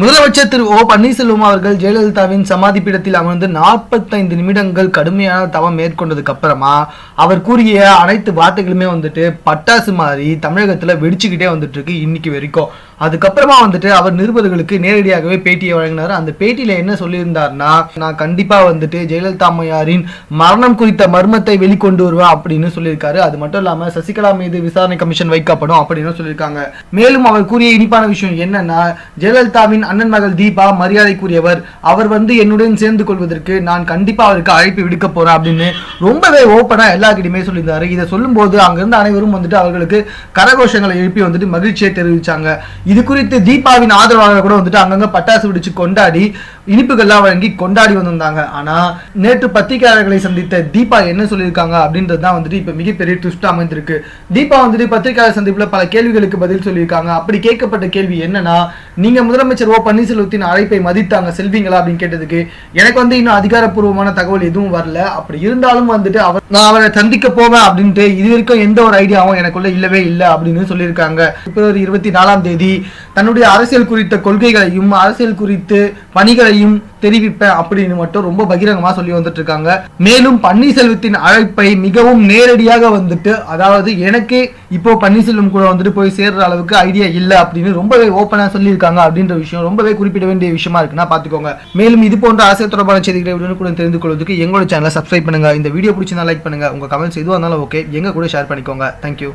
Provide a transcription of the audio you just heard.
முதலமைச்சர் திரு ஓ பன்னீர்செல்வம் அவர்கள் ஜெயலலிதாவின் சமாதி பீடத்தில் அமர்ந்து நாற்பத்தைந்து நிமிடங்கள் கடுமையான தவம் மேற்கொண்டதுக்கு அப்புறமா அவர் கூறிய அனைத்து வார்த்தைகளுமே வந்துட்டு பட்டாசு மாதிரி தமிழகத்தில் வெடிச்சுக்கிட்டே வந்துட்டு இருக்கு இன்னைக்கு வரைக்கும். அதுக்கப்புறமா வந்துட்டு அவர் நிருபர்களுக்கு நேரடியாகவே பேட்டியை வழங்கினார். அந்த பேட்டியில என்ன சொல்லியிருந்தார்னா நான் கண்டிப்பா வந்துட்டு ஜெயலலிதா அம்மையாரின் மரணம் குறித்த மர்மத்தை வெளிக்கொண்டு வருவேன் அப்படின்னு சொல்லியிருக்காரு. அது மட்டும் இல்லாம சசிகலா மீது விசாரணை கமிஷன் வைக்கப்படும் அப்படின்னு சொல்லியிருக்காங்க. மேலும் அவர் கூறிய இனிப்பான விஷயம் என்னன்னா ஜெயலலிதாவின் அண்ணன் மகள் தீபா மரியாதைக்குரியவர். அவர் வந்து என்னுடன் சேர்ந்து கொள்வதற்கு நான் கண்டிப்பா அவருக்கு அழைப்பு விடுக்க போறேன் அப்படின்னு ரொம்பவே ஓப்பனா எல்லாருக்கிட்டையுமே சொல்லியிருந்தாரு. இதை சொல்லும்போது அங்கிருந்து அனைவரும் வந்துட்டு அவர்களுக்கு கரகோஷங்களை எழுப்பி வந்துட்டு மகிழ்ச்சியை தெரிவிச்சாங்க. இது குறித்து தீபாவின் ஆதரவாளர் கூட வந்துட்டு அங்கங்க பட்டாசு வெடிச்சு கொண்டாடி இனிப்புகள்லாம் வழங்கி கொண்டாடி வந்திருந்தாங்க. ஆனா நேற்று பத்திரிகையாளர்களை சந்தித்த தீபா என்ன சொல்லியிருக்காங்க அப்படின்றது தான் வந்துட்டு இப்ப மிகப்பெரிய ட்விஸ்ட் அமைந்திருக்கு. தீபா வந்துட்டு பத்திரிகையாளர் சந்திப்புல பல கேள்விகளுக்கு பதில் சொல்லியிருக்காங்க. அப்படி கேட்கப்பட்ட கேள்வி என்னன்னா நீங்க முதலமைச்சர் ஓ பன்னீர்செல்வத்தின் அழைப்பை மதித்தாங்க செல்வீங்களா அப்படின்னு கேட்டதுக்கு எனக்கு வந்து இன்னும் அதிகாரப்பூர்வமான தகவல் எதுவும் வரல. அப்படி இருந்தாலும் வந்துட்டு அவர் நான் அவரை சந்திக்க போவேன் அப்படின்ட்டு இது வரைக்கும் எந்த ஒரு ஐடியாவும் எனக்குள்ள இல்லவே இல்லை அப்படின்னு சொல்லியிருக்காங்க. பிப்ரவரி இருபத்தி நாலாம் தேதி தன்னுடைய அரசியல் குறித்த கொள்கைகளையும் அரசியல் குறித்து பணிகளையும் தெரிவிப்பேன் அப்படின்னு மட்டும் ரொம்ப பகிரங்கமா சொல்லி வந்துட்டு இருக்காங்க மேலும் பன்னீர்செல்வத்தின் அழைப்பை மிகவும் நேரடியாக வந்துட்டு அதாவது எனக்கே இப்போ பன்னீர்செல்வம் கூட வந்துட்டு போய் சேர்ற அளவுக்கு ஐடியா இல்லை அப்படின்னு ரொம்பவே ஓப்பனா சொல்லியிருக்காங்க அப்படின்ற விஷயம் ரொம்பவே குறிப்பிட வேண்டிய விஷயமா இருக்குன்னா பாத்துக்கோங்க. மேலும் இது போன்ற அரசியல் தொடர்பான செய்திகளை உடனுக்குடன் தெரிந்து கொள்வதற்கு எங்களோட சேனலை சப்ஸ்கிரைப் பண்ணுங்க. இந்த வீடியோ பிடிச்சிருந்தா லைக் பண்ணுங்க. உங்க கமெண்ட்ஸ் எதுவாக இருந்தாலும் ஓகே எங்க கூட ஷேர் பண்ணிக்கோங்க. தேங்க்யூ